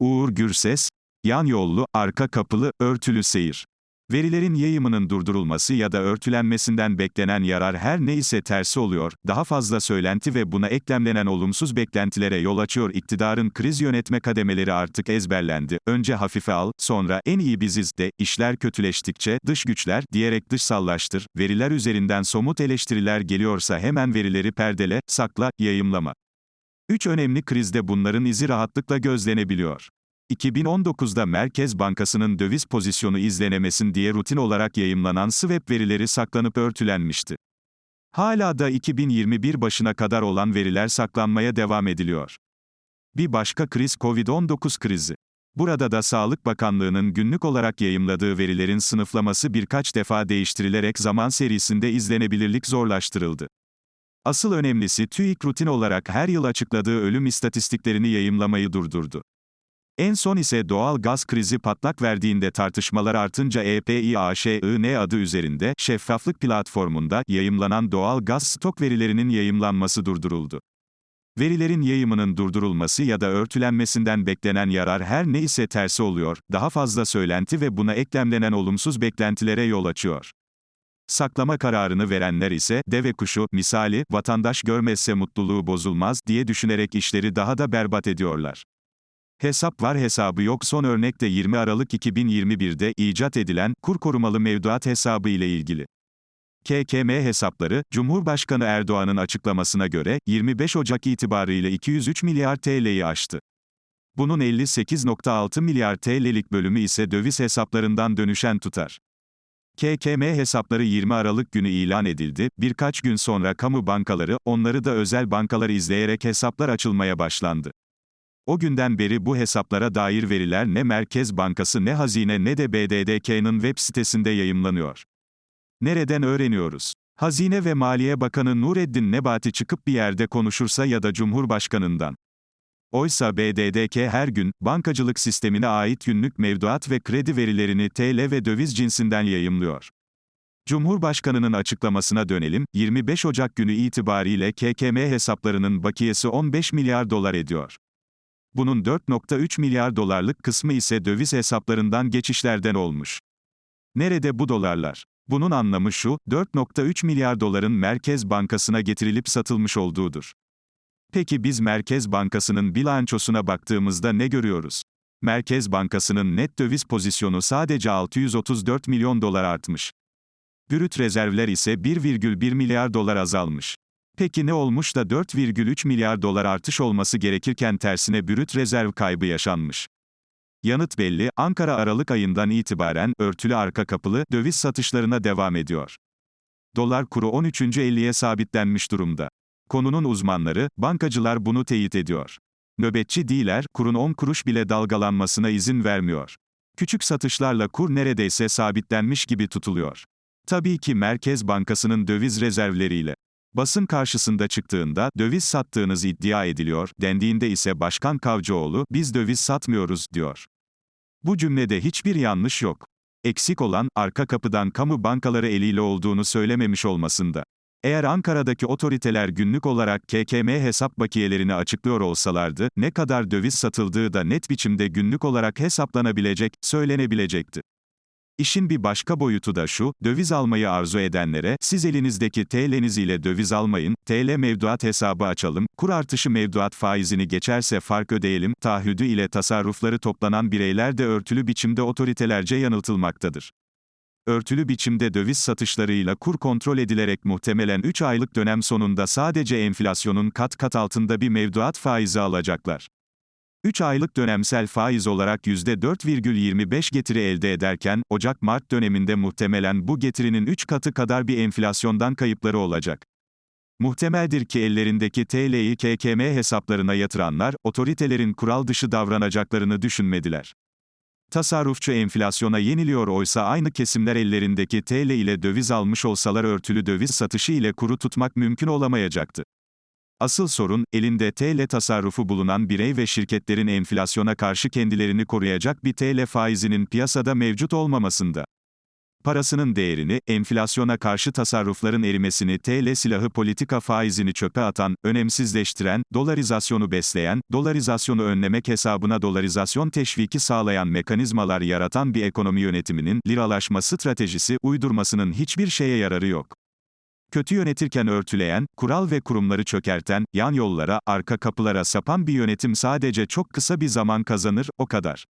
Uğur Gürses, yan yollu, arka kapılı, örtülü seyir. Verilerin yayımının durdurulması ya da örtülenmesinden beklenen yarar her neyse tersi oluyor, daha fazla söylenti ve buna eklemlenen olumsuz beklentilere yol açıyor iktidarın kriz yönetme kademeleri artık ezberlendi, önce hafife al, sonra en iyi biziz de, işler kötüleştikçe, dış güçler, diyerek dışsallaştır, veriler üzerinden somut eleştiriler geliyorsa hemen verileri perdele, sakla, yayımlama. Üç önemli krizde bunların izi rahatlıkla gözlenebiliyor. 2019'da Merkez Bankası'nın döviz pozisyonu izlenemesin diye rutin olarak yayımlanan swap verileri saklanıp örtülenmişti. Hala da 2021 başına kadar olan veriler saklanmaya devam ediliyor. Bir başka kriz Covid-19 krizi. Burada da Sağlık Bakanlığı'nın günlük olarak yayımladığı verilerin sınıflaması birkaç defa değiştirilerek zaman serisinde izlenebilirlik zorlaştırıldı. Asıl önemlisi TÜİK rutin olarak her yıl açıkladığı ölüm istatistiklerini yayımlamayı durdurdu. En son ise doğal gaz krizi patlak verdiğinde tartışmalar artınca EPİAŞIN adı üzerinde şeffaflık platformunda yayımlanan doğal gaz stok verilerinin yayımlanması durduruldu. Verilerin yayımının durdurulması ya da örtülenmesinden beklenen yarar her neyse tersi oluyor, daha fazla söylenti ve buna eklemlenen olumsuz beklentilere yol açıyor. Saklama kararını verenler ise, deve kuşu, misali, vatandaş görmezse mutluluğu bozulmaz, diye düşünerek işleri daha da berbat ediyorlar. Hesap var hesabı yok son örnek de 20 Aralık 2021'de icat edilen kur korumalı mevduat hesabı ile ilgili. KKM hesapları, Cumhurbaşkanı Erdoğan'ın açıklamasına göre 25 Ocak itibarıyla 203 milyar TL'yi aştı. Bunun 58.6 milyar TL'lik bölümü ise döviz hesaplarından dönüşen tutar. KKM hesapları 20 Aralık günü ilan edildi, birkaç gün sonra kamu bankaları, onları da özel bankalar izleyerek hesaplar açılmaya başlandı. O günden beri bu hesaplara dair veriler ne Merkez Bankası ne Hazine ne de BDDK'nın web sitesinde yayımlanıyor. Nereden öğreniyoruz? Hazine ve Maliye Bakanı Nureddin Nebati çıkıp bir yerde konuşursa ya da Cumhurbaşkanından. Oysa BDDK her gün, bankacılık sistemine ait günlük mevduat ve kredi verilerini TL ve döviz cinsinden yayımlıyor. Cumhurbaşkanının açıklamasına dönelim, 25 Ocak günü itibariyle KKM hesaplarının bakiyesi 15 milyar dolar ediyor. Bunun 4.3 milyar dolarlık kısmı ise döviz hesaplarından geçişlerden olmuş. Nerede bu dolarlar? Bunun anlamı şu, 4.3 milyar doların Merkez Bankası'na getirilip satılmış olduğudur. Peki biz Merkez Bankası'nın bilançosuna baktığımızda ne görüyoruz? Merkez Bankası'nın net döviz pozisyonu sadece 634 milyon dolar artmış. Brüt rezervler ise 1,1 milyar dolar azalmış. Peki ne olmuş da 4,3 milyar dolar artış olması gerekirken tersine brüt rezerv kaybı yaşanmış? Yanıt belli, Ankara Aralık ayından itibaren örtülü arka kapılı döviz satışlarına devam ediyor. Dolar kuru 13.50'ye sabitlenmiş durumda. Konunun uzmanları, bankacılar bunu teyit ediyor. Nöbetçi değiller, kurun 10 kuruş bile dalgalanmasına izin vermiyor. Küçük satışlarla kur neredeyse sabitlenmiş gibi tutuluyor. Tabii ki Merkez Bankası'nın döviz rezervleriyle. Basın karşısında çıktığında döviz sattığınız iddia ediliyor, dendiğinde ise Başkan Kavcıoğlu biz döviz satmıyoruz diyor. Bu cümlede hiçbir yanlış yok. Eksik olan arka kapıdan kamu bankaları eliyle olduğunu söylememiş olmasında. Eğer Ankara'daki otoriteler günlük olarak KKM hesap bakiyelerini açıklıyor olsalardı, ne kadar döviz satıldığı da net biçimde günlük olarak hesaplanabilecek, söylenebilecekti. İşin bir başka boyutu da şu, döviz almayı arzu edenlere, siz elinizdeki TL'niz ile döviz almayın, TL mevduat hesabı açalım, kur artışı mevduat faizini geçerse fark ödeyelim, taahhüdü ile tasarrufları toplanan bireyler de örtülü biçimde otoritelerce yanıltılmaktadır. Örtülü biçimde döviz satışlarıyla kur kontrol edilerek muhtemelen 3 aylık dönem sonunda sadece enflasyonun kat kat altında bir mevduat faizi alacaklar. 3 aylık dönemsel faiz olarak %4,25 getiri elde ederken, Ocak-Mart döneminde muhtemelen bu getirinin 3 katı kadar bir enflasyondan kayıpları olacak. Muhtemeldir ki ellerindeki TL'yi KKM hesaplarına yatıranlar, otoritelerin kural dışı davranacaklarını düşünmediler. Tasarrufçu enflasyona yeniliyor oysa aynı kesimler ellerindeki TL ile döviz almış olsalar örtülü döviz satışı ile kuru tutmak mümkün olamayacaktı. Asıl sorun, elinde TL tasarrufu bulunan birey ve şirketlerin enflasyona karşı kendilerini koruyacak bir TL faizinin piyasada mevcut olmamasında. Parasının değerini, enflasyona karşı tasarrufların erimesini, TL silahı politika faizini çöpe atan, önemsizleştiren, dolarizasyonu besleyen, dolarizasyonu önlemek hesabına dolarizasyon teşviki sağlayan mekanizmalar yaratan bir ekonomi yönetiminin, liralaşma stratejisi, uydurmasının hiçbir şeye yararı yok. Kötü yönetirken örtüleyen, kural ve kurumları çökerten, yan yollara, arka kapılara sapan bir yönetim sadece çok kısa bir zaman kazanır, o kadar.